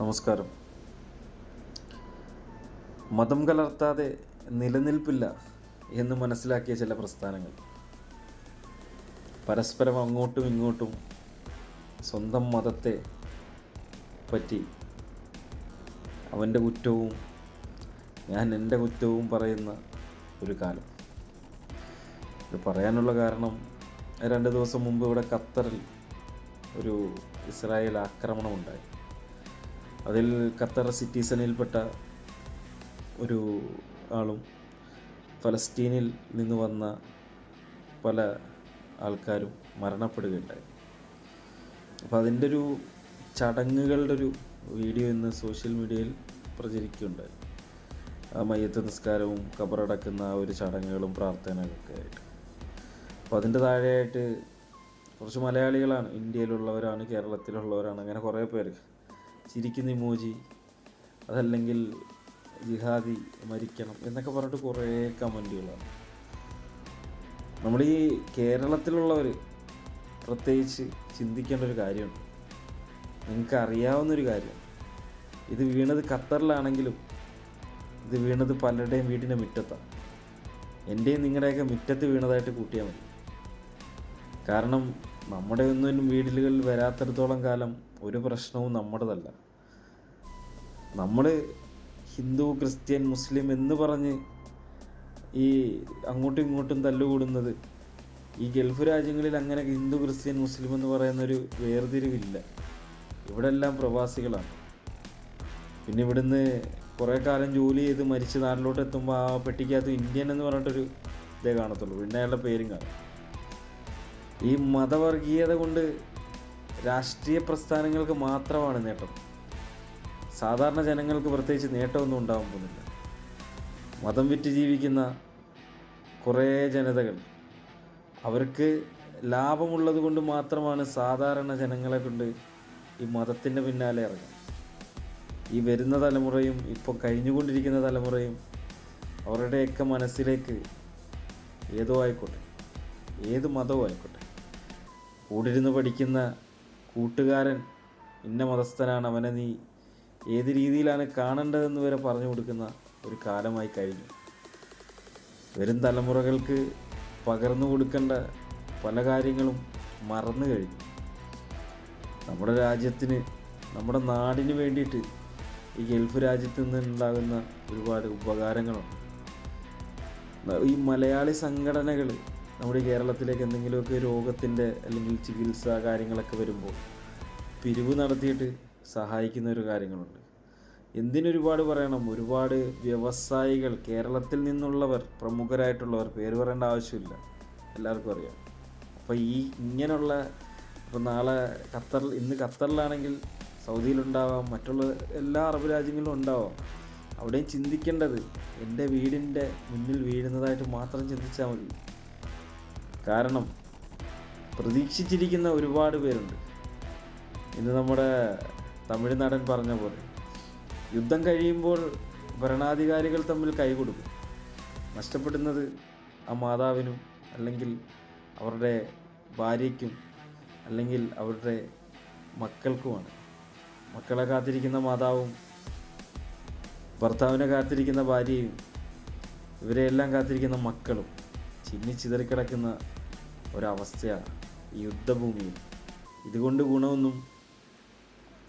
നമസ്കാരം. മതം കലർത്താതെ നിലനിൽപ്പില്ല എന്ന് മനസ്സിലാക്കിയ ചില പ്രസ്ഥാനങ്ങൾ. പരസ്പരം അങ്ങോട്ടും ഇങ്ങോട്ടും സ്വന്തം മതത്തെ പറ്റി അവന്റെ കുറ്റവും ഞാൻ എന്റെ കുറ്റവും പറയുന്ന ഒരു കാലം. ഇത് പറയാനുള്ള കാരണം രണ്ട് ദിവസം മുമ്പ് ഇവിടെ ഖത്തറിൽ ഒരു ഇസ്രായേൽ ആക്രമണം ഉണ്ടായി അതിൽ ഖത്തർ സിറ്റിസണിൽപ്പെട്ട ഒരു ആളും ഫലസ്തീനിൽ നിന്ന് വന്ന പല ആൾക്കാരും മരണപ്പെടുകയുണ്ടായി. അപ്പോൾ അതിന്റെ ഒരു ചടങ്ങുകളുടെ ഒരു വീഡിയോ ഇന്ന് സോഷ്യൽ മീഡിയയിൽ പ്രചരിക്കുകയുണ്ടായി. ആ മയ്യത്ത് നിസ്കാരവും കബറടക്കുന്ന ആ ഒരു ചടങ്ങുകളും പ്രാർത്ഥനകളൊക്കെ ആയിട്ട്. അപ്പോൾ അതിന്റെ താഴെയായിട്ട് കുറച്ച് മലയാളികളാണ് ഇന്ത്യയിലുള്ളവരാണ് കേരളത്തിലുള്ളവരാണ് അങ്ങനെ കുറേ പേര്. ചിരിക്കുന്ന ഇമോജി അതല്ലെങ്കിൽ ജിഹാദി മരിക്കണം എന്നൊക്കെ പറഞ്ഞിട്ട് കുറേ കമന്റുകളാണ്. നമ്മൾ ഈ കേരളത്തിലുള്ളവർ പ്രത്യേകിച്ച് ചിന്തിക്കേണ്ട ഒരു കാര്യമുണ്ട്. നിങ്ങൾക്ക് അറിയാവുന്നൊരു കാര്യം. ഇത് വീണത് ഖത്തറിലാണെങ്കിലും ഇത് വീണത് പലരുടെയും വീടിന്റെ മുറ്റത്താണ്. എന്റെയും നിങ്ങളുടെയൊക്കെ മുറ്റത്ത് വീണതായിട്ട് കൂട്ടിയാൽ മതി. കാരണം നമ്മുടെ ഒന്നും വീടുകളിൽ വരാത്തിടത്തോളം കാലം ഒരു പ്രശ്നവും നമ്മുടേതല്ല. നമ്മൾ ഹിന്ദു ക്രിസ്ത്യൻ മുസ്ലിം എന്ന് പറഞ്ഞ് ഈ അങ്ങോട്ടും ഇങ്ങോട്ടും തല്ലുകൂടുന്നത് ഈ ഗൾഫ് രാജ്യങ്ങളിൽ അങ്ങനെ ഹിന്ദു ക്രിസ്ത്യൻ മുസ്ലിം എന്ന് പറയുന്നൊരു വേർതിരിവില്ല. ഇവിടെ എല്ലാം പ്രവാസികളാണ്. പിന്നെ ഇവിടുന്ന് കുറേ കാലം ജോലി ചെയ്ത് മരിച്ച് നാട്ടിലോട്ട് എത്തുമ്പോൾ ആ പെട്ടിക്കകത്ത് ഇന്ത്യൻ എന്ന് പറഞ്ഞിട്ടൊരു ഇതേ കാണത്തുള്ളൂ. പിന്നെ അയാളുടെ പേരും കാണും. ഈ മതവർഗീയത കൊണ്ട് രാഷ്ട്രീയ പ്രസ്ഥാനങ്ങൾക്ക് മാത്രമാണ് നേട്ടം. സാധാരണ ജനങ്ങൾക്ക് പ്രത്യേകിച്ച് നേട്ടമൊന്നും ഉണ്ടാകാൻ പോകുന്നില്ല. മതം വിറ്റ് ജീവിക്കുന്ന കുറേ ജനതകൾ അവർക്ക് ലാഭമുള്ളത് കൊണ്ട് മാത്രമാണ് സാധാരണ ജനങ്ങളെ കൊണ്ട് ഈ മതത്തിന്റെ പിന്നാലെ ഇറങ്ങുക ഈ വരുന്ന തലമുറയും ഇപ്പോൾ കഴിഞ്ഞുകൊണ്ടിരിക്കുന്ന തലമുറയും അവരുടെയൊക്കെ മനസ്സിലേക്ക് ഏതോ ആയിക്കോട്ടെ ഏത് മതവും ആയിക്കോട്ടെ കൂടിരുന്ന് പഠിക്കുന്ന കൂട്ടുകാരൻ ഇന്ന മതസ്ഥനാണ്. അവനെ നീ ഏത് രീതിയിലാണ് കാണേണ്ടതെന്ന് വരെ പറഞ്ഞു കൊടുക്കുന്ന ഒരു കാലമായി കഴിഞ്ഞു. വരും തലമുറകൾക്ക് പകർന്നു കൊടുക്കേണ്ട പല കാര്യങ്ങളും മറന്നു കഴിഞ്ഞു. നമ്മുടെ രാജ്യത്തിന് നമ്മുടെ നാടിന് വേണ്ടിയിട്ട് ഈ ഗൾഫ് രാജ്യത്ത് നിന്നുണ്ടാകുന്ന ഒരുപാട് ഉപകാരങ്ങളുണ്ട്. ഈ മലയാളി സംഘടനകൾ നമ്മുടെ കേരളത്തിലേക്ക് എന്തെങ്കിലുമൊക്കെ രോഗത്തിന്റെ അല്ലെങ്കിൽ ചികിത്സ കാര്യങ്ങളൊക്കെ വരുമ്പോൾ പിരിവ് നടത്തിയിട്ട് സഹായിക്കുന്ന ഒരു കാര്യങ്ങളുണ്ട്. എന്തിനൊരുപാട് പറയണം. ഒരുപാട് വ്യവസായികൾ കേരളത്തിൽ നിന്നുള്ളവർ പ്രമുഖരായിട്ടുള്ളവർ പേര് പറയേണ്ട ആവശ്യമില്ല. എല്ലാവർക്കും അറിയാം. അപ്പോൾ ഈ ഇങ്ങനെയുള്ള ഇപ്പോൾ നാളെ ഖത്തർ ഇന്ന് ഖത്തറിലാണെങ്കിൽ സൗദിയിലുണ്ടാവാം മറ്റുള്ള എല്ലാ അറബ് രാജ്യങ്ങളിലും ഉണ്ടാവാം. അവിടെയും ചിന്തിക്കേണ്ടത് എന്റെ വീടിന്റെ മുന്നിൽ വീഴുന്നതായിട്ട് മാത്രം ചിന്തിച്ചാൽ മതി. കാരണം പ്രതീക്ഷിച്ചിരിക്കുന്ന ഒരുപാട് പേരുണ്ട്. ഇന്ന് നമ്മുടെ തമിഴ്നാടൻ പറഞ്ഞ പോലെ യുദ്ധം കഴിയുമ്പോൾ ഭരണാധികാരികൾ തമ്മിൽ കൈകൊടുക്കും നഷ്ടപ്പെടുന്നത് ആ മാതാവിനും അല്ലെങ്കിൽ അവരുടെ ഭാര്യയ്ക്കും അല്ലെങ്കിൽ അവരുടെ മക്കൾക്കുമാണ്. മക്കളെ കാത്തിരിക്കുന്ന മാതാവും ഭർത്താവിനെ കാത്തിരിക്കുന്ന ഭാര്യയും ഇവരെയെല്ലാം കാത്തിരിക്കുന്ന മക്കളും ചിന്നി ചിതറിക്കിടക്കുന്ന ഒരവസ്ഥയാണ് ഈ യുദ്ധഭൂമിയിൽ. ഇതുകൊണ്ട് ഗുണമൊന്നും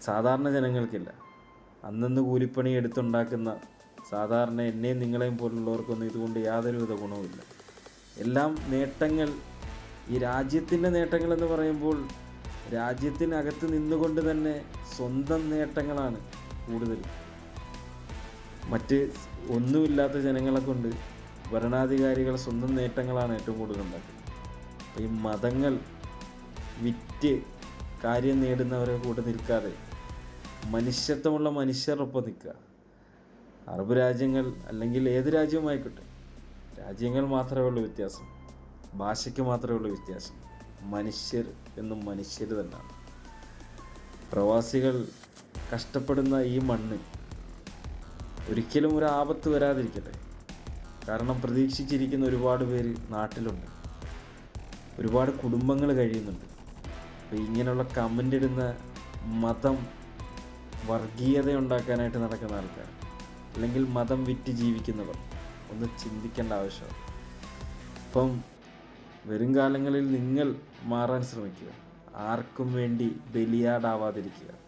സാധാരണ ജനങ്ങൾക്കില്ല. അന്നന്ന് കൂലിപ്പണി എടുത്തുണ്ടാക്കുന്ന സാധാരണ എന്നെയും നിങ്ങളെയും പോലുള്ളവർക്കൊന്നും ഇതുകൊണ്ട് യാതൊരുവിധ ഗുണവുമില്ല. എല്ലാം നേട്ടങ്ങൾ ഈ രാജ്യത്തിന്റെ നേട്ടങ്ങൾ എന്ന് പറയുമ്പോൾ രാജ്യത്തിനകത്ത് നിന്നുകൊണ്ട് തന്നെ സ്വന്തം നേട്ടങ്ങളാണ് കൂടുതൽ. മറ്റ് ഒന്നുമില്ലാത്ത ജനങ്ങളെ കൊണ്ട് ഭരണാധികാരികൾ സ്വന്തം നേട്ടങ്ങളാണ് ഏറ്റവും കൂടുതൽ ഉണ്ടാക്കുന്നത് ഈ മതങ്ങൾ വിറ്റ് കാര്യം നേടുന്നവരെ കൂടെ നിൽക്കാതെ മനുഷ്യത്വമുള്ള മനുഷ്യരൊപ്പം നിൽക്കുക. അറബ് രാജ്യങ്ങൾ അല്ലെങ്കിൽ ഏത് രാജ്യവുമായിക്കോട്ടെ രാജ്യങ്ങൾ മാത്രമേ ഉള്ളൂ വ്യത്യാസം. ഭാഷയ്ക്ക് മാത്രമേ ഉള്ളൂ വ്യത്യാസം. മനുഷ്യർ എന്നും മനുഷ്യർ തന്നെയാണ്. പ്രവാസികൾ കഷ്ടപ്പെടുന്ന ഈ മണ്ണ് ഒരിക്കലും ഒരു ആപത്ത് വരാതിരിക്കട്ടെ. കാരണം പ്രതീക്ഷിച്ചിരിക്കുന്ന ഒരുപാട് പേര് നാട്ടിലുണ്ട്. ഒരുപാട് കുടുംബങ്ങൾ കഴിയുന്നുണ്ട്. അപ്പോൾ ഇങ്ങനെയുള്ള കമന്റ് ഇടുന്ന മതം വർഗീയത ഉണ്ടാക്കാനായിട്ട് നടക്കുന്ന ആൾക്കാർ അല്ലെങ്കിൽ മതം വിറ്റ് ജീവിക്കുന്നവർ ഒന്ന് ചിന്തിക്കേണ്ട ആവശ്യമാണ്. ഇപ്പം വരും കാലങ്ങളിൽ നിങ്ങൾ മാറാൻ ശ്രമിക്കുക. ആർക്കും വേണ്ടി ബലിയാടാവാതിരിക്കുക.